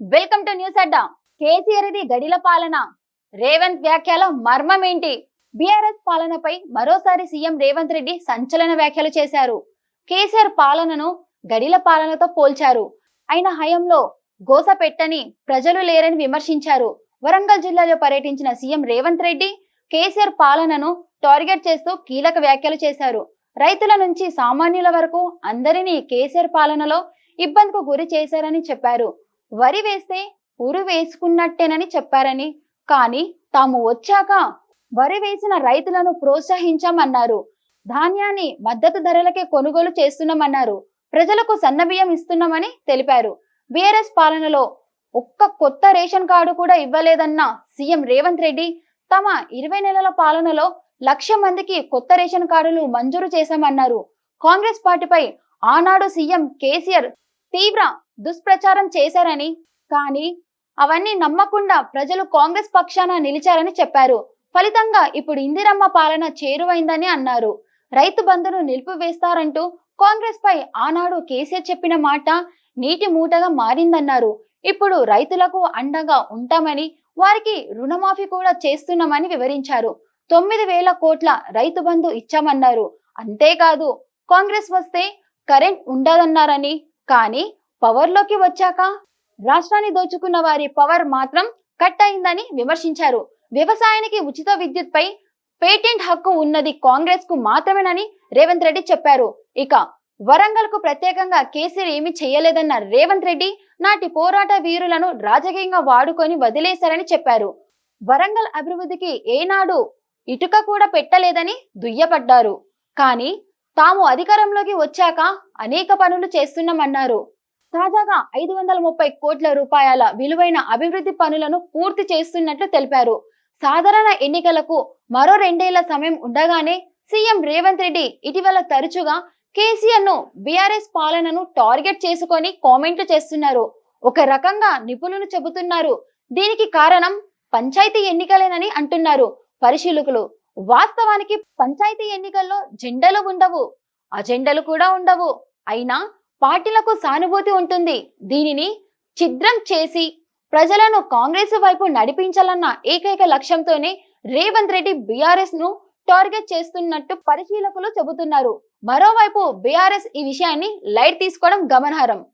Welcome to news Adda. KCR ఇది గడిల పాలన. రేవంత్ వ్యాఖ్యల మర్మం ఏంటి? బీఆర్ఎస్ పాలనపై మరోసారి సీఎం రేవంత్ రెడ్డి సంచలన వ్యాఖ్యలు చేశారు. కేసీఆర్ పాలనను గడిల పాలనతో పోల్చారు. ఆయన హయంలో గోస పెట్టని ప్రజలు లేరని విమర్శించారు. వరంగల్ జిల్లాలో పర్యటించిన సీఎం రేవంత్ రెడ్డి కేసీఆర్ పాలనను టార్గెట్ చేస్తూ కీలక వ్యాఖ్యలు చేశారు. రైతుల నుంచి సామాన్యుల వరకు అందరినీ కేసీఆర్ పాలనలో ఇబ్బందికి గురి చేశారని చెప్పారు. వరి వేస్తే ఉరి వేసుకున్నట్టేనని చెప్పారని. కానీ తాము వచ్చాక వరి వేసిన రైతులను ప్రోత్సహించామన్నారు. ధాన్యాన్ని మద్దతు ధరలకే కొనుగోలు చేస్తున్నామన్నారు. ప్రజలకు సన్నబియ్యం ఇస్తున్నామని తెలిపారు. బీఆర్ఎస్ పాలనలో ఒక్క కొత్త రేషన్ కార్డు కూడా ఇవ్వలేదన్న సీఎం రేవంత్ రెడ్డి తమ ఇరవై నెలల పాలనలో లక్ష మందికి కొత్త రేషన్ కార్డులు మంజూరు చేశామన్నారు. కాంగ్రెస్ పార్టీపై ఆనాడు సీఎం కేసీఆర్ తీవ్ర దుష్ప్రచారం చేశారని కానీ అవన్నీ నమ్మకుండా ప్రజలు కాంగ్రెస్ పక్షాన నిలిచారని చెప్పారు. ఫలితంగా ఇప్పుడు ఇందిరమ్మ పాలన చేరువైందని అన్నారు. రైతు బంధును నిలిపివేస్తారంటూ కాంగ్రెస్ పై ఆనాడు కేసీఆర్ చెప్పిన మాట నీటి మూటగా మారిందన్నారు. ఇప్పుడు రైతులకు అండగా ఉంటామని వారికి రుణమాఫీ కూడా చేస్తున్నామని వివరించారు. తొమ్మిది వేల కోట్ల రైతు బంధు ఇచ్చామన్నారు. అంతేకాదు కాంగ్రెస్ వస్తే కరెంట్ ఉండదన్నారని కానీ పవర్లోకి వచ్చాక? రాష్ట్రాన్ని దోచుకున్న వారి పవర్ మాత్రం కట్ అయిందని విమర్శించారు. వ్యవసాయానికి ఉచిత విద్యుత్ పై పేటెంట్ హక్కు ఉన్నది కాంగ్రెస్కు మాత్రమేనని రేవంత్ రెడ్డి చెప్పారు. ఇక వరంగల్కు ప్రత్యేకంగా కేసీఆర్ ఏమి చేయలేదన్న రేవంత్ రెడ్డి నాటి పోరాట వీరులను రాజకీయంగా వాడుకొని వదిలేశారని చెప్పారు. వరంగల్ అభివృద్ధికి ఏనాడు ఇటుక కూడా పెట్టలేదని దుయ్యపడ్డారు కానీ తాము అధికారంలోకి వచ్చాక అనేక పనులు చేస్తున్నామన్నారు. తాజాగా ఐదు వందల ముప్పై కోట్ల రూపాయల విలువైన అభివృద్ధి పనులను పూర్తి చేస్తున్నట్లు తెలిపారు. సాధారణ ఎన్నికలకు మరో రెండేళ్ళ సమయం ఉండగానే సీఎం రేవంత్ రెడ్డి ఇటీవల తరచుగా కేసీఆర్ను బీఆర్ఎస్ పాలనను టార్గెట్ చేసుకొని కామెంట్లు చేస్తున్నారు. ఒక రకంగా నిపుణులు చెబుతున్నారు. దీనికి కారణం పంచాయతీ ఎన్నికలేనని అంటున్నారు పరిశీలకులు. వాస్తవానికి పంచాయతీ ఎన్నికల్లో జెండలు ఉండవు అజెండలు కూడా ఉండవు. అయినా పార్టీలకు సానుభూతి ఉంటుంది. దీనిని ఛిద్రం చేసి ప్రజలను కాంగ్రెస్ వైపు నడిపించాలన్న ఏకైక లక్ష్యంతోనే రేవంత్ రెడ్డి బీఆర్ఎస్ను టార్గెట్ చేస్తున్నట్టు పరిశీలకులు చెబుతున్నారు. మరోవైపు బీఆర్ఎస్ ఈ విషయాన్ని లైట్ తీసుకోవడం గమనార్హం.